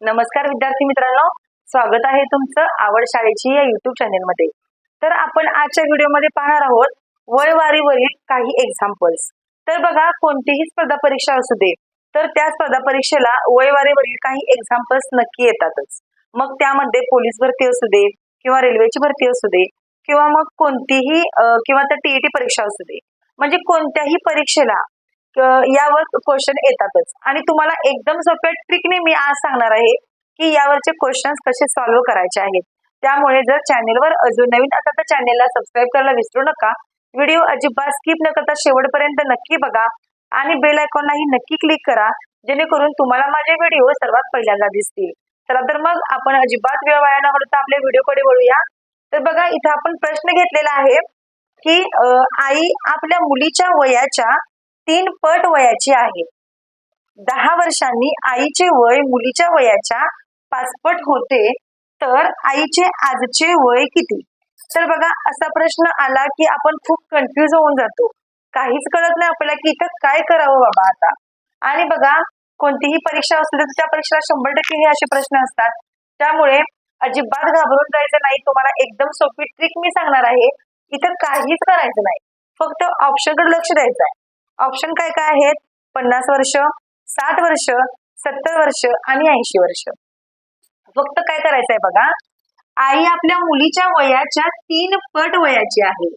नमस्कार विद्यार्थी मित्रांनो. स्वागत आहे तुमचं आवड शाळेची या युट्यूब चॅनेलमध्ये तर आपण आजच्या व्हिडिओमध्ये पाहणार आहोत वयवारीवरील काही एक्झाम्पल्स तर बघा कोणतीही स्पर्धा परीक्षा असू दे तर त्या स्पर्धा परीक्षेला वयवारीवरील काही एक्झाम्पल्स नक्की येतातच. मग त्यामध्ये पोलीस भरती असू दे किंवा रेल्वेची भरती असू दे किंवा मग कोणतीही किंवा तर टीईटी परीक्षा असू दे. म्हणजे कोणत्याही परीक्षेला यावर क्वेश्चन येतातच. आणि तुम्हाला एकदम सोप्या ट्रिकने मी आज सांगणार आहे की यावरचे क्वेश्चन्स कसे सॉल्व्ह करायचे आहेत. त्यामुळे जर चॅनेलवर अजून नवीन असाल तर चॅनेलला सबस्क्राईब करायला विसरू नका. व्हिडिओ अजिबात स्किप न करता शेवटपर्यंत नक्की बघा. आणि बेल आयकॉनलाही नक्की क्लिक करा. जेणेकरून तुम्हाला माझे व्हिडिओ सर्वात पहिल्यांदा दिसतील. चला तर मग आपण अजिबात वेळ वाया न करता आपल्या व्हिडिओकडे वळूया. तर बघा इथं आपण प्रश्न घेतलेला आहे की आई आपल्या मुलीच्या वयाच्या तीन पट वयाची आहे. दहा वर्षांनी आईचे वय मुलीच्या वयाच्या पाचपट होते तर आईचे आजचे वय किती? तर बघा असा प्रश्न आला की आपण खूप कन्फ्युज होऊन जातो. काहीच कळत नाही आपल्याला की इथं काय करावं बाबा आता. आणि बघा कोणतीही परीक्षा असली तर त्या परीक्षेला शंभर टक्के हे असे प्रश्न असतात. त्यामुळे अजिबात घाबरून जायचं नाही. तुम्हाला एकदम सोपी ट्रिक मी सांगणार आहे. इथं काहीच करायचं नाही. फक्त ऑप्शनकडे लक्ष द्यायचं आहे. ऑप्शन काय काय आहेत? पन्नास वर्ष साठ वर्ष सत्तर वर्ष आणि ऐंशी वर्ष. फक्त काय करायचं आहे बघा? आई आपल्या मुलीच्या वयाच्या तीन पट वयाची आहे.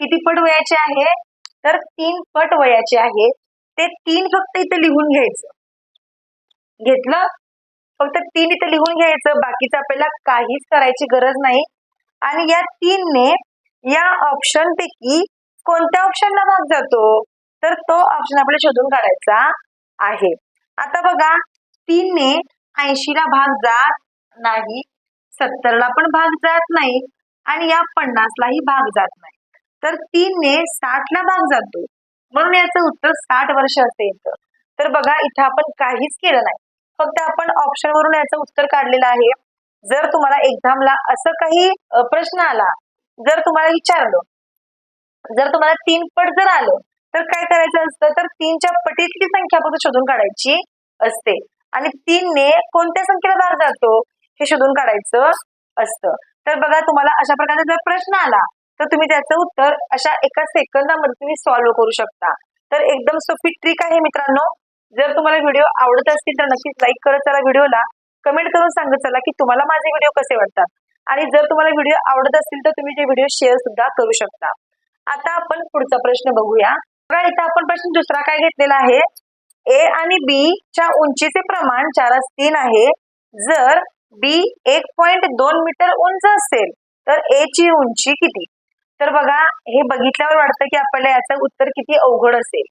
किती पट वयाची आहे? तर तीन पट वयाची आहे. ते तीन फक्त इथं लिहून घ्यायचं. घेतलं? फक्त तीन इथं लिहून घ्यायचं. बाकीचं आपल्याला काहीच करायची गरज नाही. आणि या तीनने या ऑप्शन पैकी कोणत्या ऑप्शनला भाग जातो? तर तो ऑप्शन आपल्याला शोधून काढायचा आहे. आता बघा तीनने ऐंशीला भाग जात नाही सत्तरला पण भाग जात नाही आणि या पन्नासलाही भाग जात नाही. तर तीनने साठला भाग जातो. म्हणून याचं उत्तर साठ वर्ष असेल तर. तर बघा इथं आपण काहीच केलं नाही. फक्त आपण ऑप्शन वरून याचं उत्तर काढलेलं आहे. जर तुम्हाला एक्झामला असं काही प्रश्न आला जर तुम्हाला विचारलं जर तुम्हाला तीन पट जर आलं तर काय करायचं असतं? तर तीनच्या पटीतली संख्या फक्त शोधून काढायची असते. आणि तीनने कोणत्या संख्येला भाग जातो? हे शोधून काढायचं असतं. तर बघा तुम्हाला अशा प्रकारचा जर प्रश्न आला तर तुम्ही त्याचं उत्तर अशा एका सेकंदामध्ये तुम्ही सॉल्व्ह करू शकता. तर एकदम सोपी ट्रिक आहे मित्रांनो. जर तुम्हाला व्हिडिओ आवडत असतील तर नक्कीच लाईक करत चला व्हिडिओला कमेंट करून सांगत चला की तुम्हाला माझे व्हिडिओ कसे वाटतात? आणि जर तुम्हाला व्हिडिओ आवडत असतील तर तुम्ही ते व्हिडिओ शेअर सुद्धा करू शकता. आता आपण पुढचा प्रश्न बघूया. बघा इथं आपण प्रश्न दुसरा काय घेतलेला आहे? ए आणि बी च्या उंचीचे प्रमाण चारस तीन आहे. जर बी एक पॉइंट दोन मीटर उंच असेल तर ए ची उंची किती? तर बघा हे बघितल्यावर वाटतं की आपल्याला याचं उत्तर किती अवघड असेल.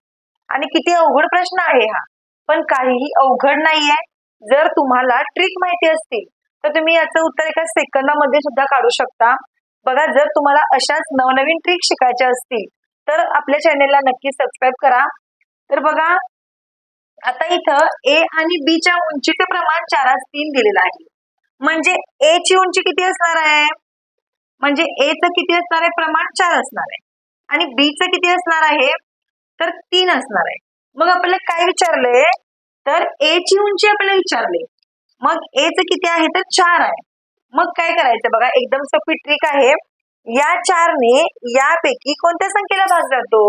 आणि किती अवघड प्रश्न आहे हा. पण काहीही अवघड नाहीये. जर तुम्हाला ट्रिक माहिती असतील तर तुम्ही याचं उत्तर एका सेकंदामध्ये सुद्धा काढू शकता. बघा जर तुम्हाला अशाच नवनवीन ट्रिक शिकायच्या असतील तर आपल्या चॅनेलला नक्की सबस्क्राईब करा. तर बघा आता इथं ए आणि बी च्या उंचीचे प्रमाण चारास तीन दिलेलं आहे. म्हणजे ए ची उंची किती असणार आहे? म्हणजे ए च किती असणार आहे? प्रमाण चार असणार आहे. आणि बी च किती असणार आहे? तर तीन असणार आहे. मग आपल्याला काय विचारलंय तर ए ची उंची आपल्याला विचारली. मग ए च किती आहे? तर चार आहे. मग काय करायचं? बघा एकदम सोपी ट्रिक आहे. या चारने यापैकी कोणत्या संख्येला भाग जातो?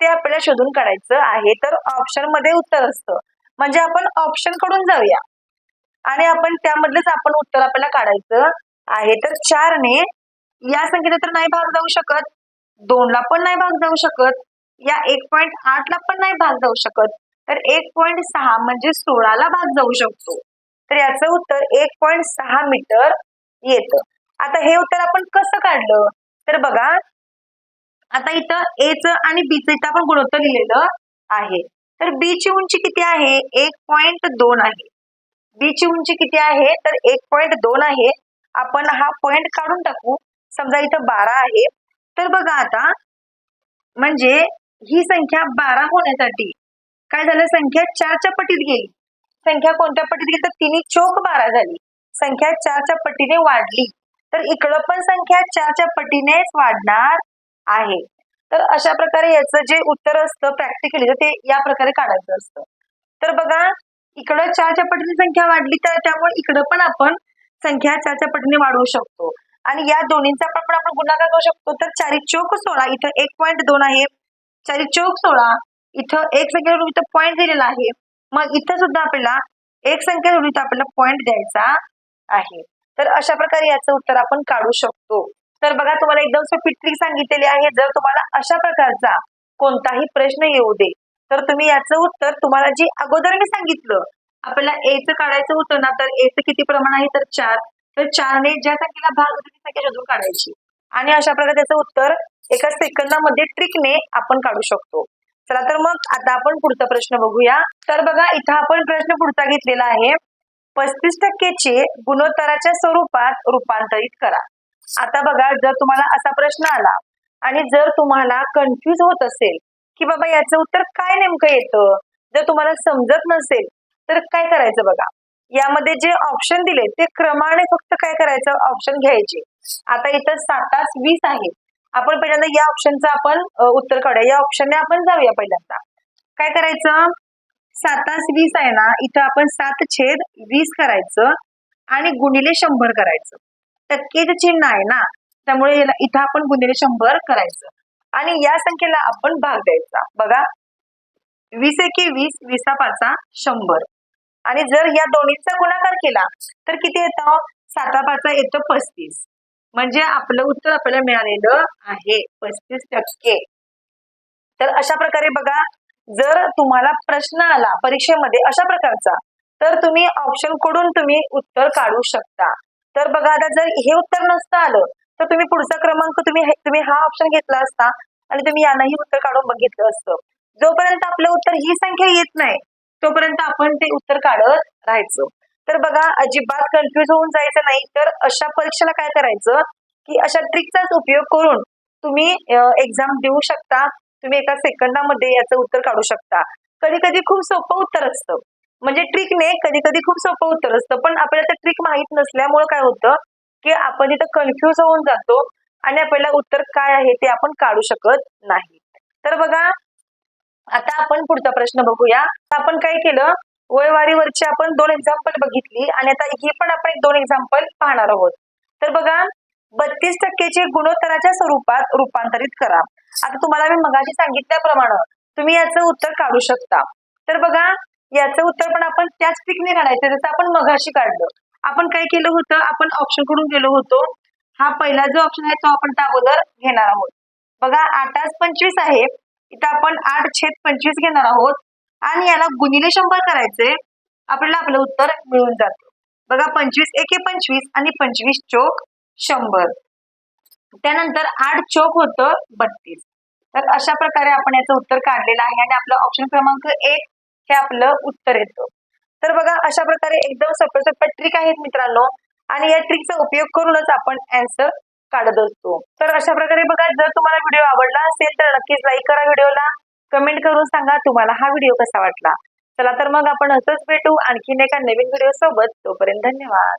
ते आपल्याला शोधून काढायचं आहे. तर ऑप्शनमध्ये उत्तर असतं. म्हणजे आपण ऑप्शनकडून जाऊया. आणि आपण त्यामधलेच आपण उत्तर आपल्याला काढायचं आहे. तर चारने या संख्येला तर नाही भाग जाऊ शकत. दोनला पण नाही भाग जाऊ शकत. या एक पॉईंट आठला पण नाही भाग जाऊ शकत. तर एक पॉईंट सहा म्हणजे सोळाला भाग जाऊ शकतो. तर याचं उत्तर एक पॉईंट सहा मीटर येतं. आता हे उत्तर आपण कसं काढलं? तर बघा आता इथं ए च आणि B इथं आपण गुणोत्तर लिहिलेलं आहे. तर बी ची उंची किती आहे? एक पॉइंट दोन आहे. बी ची उंची किती आहे? तर एक पॉइंट दोन आहे. आपण हा पॉइंट काढून टाकू. समजा इथं बारा आहे. तर बघा आता म्हणजे ही संख्या बारा होण्यासाठी काय झालं? संख्या चारच्या पटीत गेली. संख्या कोणत्या पटीत गेली? तर तिन्ही चोक बारा झाली. संख्या चारच्या पटीने वाढली. तर इकडं पण संख्या चारच्या पटीनेच वाढणार आहे. तर अशा प्रकारे याचं जे उत्तर असतं प्रॅक्टिकली ते या प्रकारे काढायचं असतं. तर बघा इकडं चारच्या पटीने संख्या वाढली तर त्यामुळे इकडं पण आपण संख्या चारच्या पटीने वाढवू शकतो. आणि या दोन्हींचा पण आपण आपण गुणाकार करू शकतो. तर चारी चौक सोळा इथं एक पॉईंट दोन आहे. चारी चौक सोळा इथं एक संख्या इथं पॉईंट दिलेला आहे. मग इथं सुद्धा आपल्याला एक संख्या इथं आपल्याला पॉईंट द्यायचा आहे. तर अशा प्रकारे याचं उत्तर आपण काढू शकतो. तर बघा तुम्हाला एकदम सोपी ट्रिक सांगितलेली आहे. जर तुम्हाला अशा प्रकारचा कोणताही प्रश्न येऊ दे तर तुम्ही याचं उत्तर तुम्हाला जी अगोदर मी सांगितलं आपल्याला एचं काढायचं होतं ना तर एचं किती प्रमाण आहे? तर चार. तर चारने ज्या संख्येला भाग होतो ती संख्या शोधून काढायची. आणि अशा प्रकारे त्याचं उत्तर एका सेकंदामध्ये ट्रिकने आपण काढू शकतो. चला तर मग आता आपण पुढचा प्रश्न बघूया. तर बघा इथं आपण प्रश्न पुढचा घेतलेला आहे. पस्तीस टक्केचे गुणोत्तराच्या स्वरूपात रूपांतरित करा. आता बघा जर तुम्हाला असा प्रश्न आला आणि जर तुम्हाला कन्फ्युज होत असेल की बाबा याचं उत्तर काय नेमकं येतं? जर तुम्हाला समजत नसेल तर काय करायचं बघा? यामध्ये जे ऑप्शन दिले ते क्रमाने फक्त काय करायचं? ऑप्शन घ्यायचे. आता इथं सात तास वीस आहे. आपण पहिल्यांदा या ऑप्शनचं आपण उत्तर काढूया. या ऑप्शनने आपण जाऊया पहिल्यांदा. काय करायचं? सातास वीस आहे ना इथं आपण सात छेद वीस करायचं आणि गुणिले शंभर करायचं. टक्केचं चिन्ह आहे ना त्यामुळे इथं आपण गुणिले शंभर करायचं. आणि या संख्येला आपण भाग द्यायचा. बघा वीस एके वीस विसा पाचा शंभर. आणि जर या दोन्हीचा गुणाकार केला तर किती येतं? साता पाचा येतो पस्तीस. म्हणजे आपलं उत्तर आपल्याला मिळालेलं आहे पस्तीस टक्के. तर अशा प्रकारे बघा जर तुम्हाला प्रश्न आला परीक्षेमध्ये अशा प्रकारचा तर तुम्ही ऑप्शनकडून तुम्ही उत्तर काढू शकता. तर बघा आता जर हे उत्तर नसतं आलं तर तुम्ही पुढचा क्रमांक तुम्ही तुम्ही हा ऑप्शन घेतला असता आणि तुम्ही यानंही उत्तर काढून बघितलं असतं. जोपर्यंत आपलं उत्तर ही संख्या येत नाही तोपर्यंत आपण ते उत्तर काढत राहायचं. तर बघा अजिबात कन्फ्युज होऊन जायचं नाही. तर अशा परीक्षेला काय करायचं की अशा ट्रिकचाच उपयोग करून तुम्ही एक्झाम देऊ शकता. तुम्ही एका सेकंदामध्ये याचं उत्तर काढू शकता. कधी कधी खूप सोपं उत्तर असतं. म्हणजे ट्रिकने कधी कधी खूप सोपं उत्तर असतं. पण आपल्याला ते ट्रिक माहीत नसल्यामुळे काय होतं की आपण इथं कन्फ्युज होऊन जातो आणि आपल्याला उत्तर काय आहे ते आपण काढू शकत नाही. तर बघा आता आपण पुढचा प्रश्न बघूया. आपण काय केलं? वयवारीवरची आपण दोन एक्झाम्पल बघितली आणि आता ही पण आपण एक दोन एक्झाम्पल पाहणार आहोत. तर बघा बत्तीस टक्केचे गुणोत्तराच्या स्वरूपात रूपांतरित करा. आता तुम्हाला मी मगाशी सांगितल्याप्रमाणे तुम्ही याचं उत्तर काढू शकता. तर बघा याचं उत्तर पण आपण त्याच पिकने काढायचं. जसं आपण मगाशी काढलं. आपण काय केलं होतं? आपण ऑप्शनकडून गेलो होतो. हा पहिला जो ऑप्शन आहे तो आपण त्या अगोदर घेणार आहोत. बघा आठ पंचवीस आहे. इथं आपण आठ छेद पंचवीस घेणार आहोत. आणि याला गुणिले शंभर करायचे. आपल्याला आपलं उत्तर मिळून जातं. बघा पंचवीस एके पंचवीस आणि पंचवीस चोक. शंभर. त्यानंतर आठ चोक होतं बत्तीस. तर अशा प्रकारे आपण याचं उत्तर काढलेलं आहे आणि आपलं ऑप्शन क्रमांक एक हे आपलं उत्तर येतं. तर बघा अशा प्रकारे एकदम सोप्या सोप्या ट्रिक आहेत मित्रांनो आणि या ट्रिकचा उपयोग करूनच आपण अँसर काढत असतो. तर अशा प्रकारे बघा जर तुम्हाला व्हिडिओ आवडला असेल तर नक्कीच लाईक करा व्हिडिओला कमेंट करून सांगा तुम्हाला हा व्हिडिओ कसा वाटला. चला तर मग आपण असंच भेटू आणखीन एका नवीन व्हिडिओ सोबत. तोपर्यंत धन्यवाद.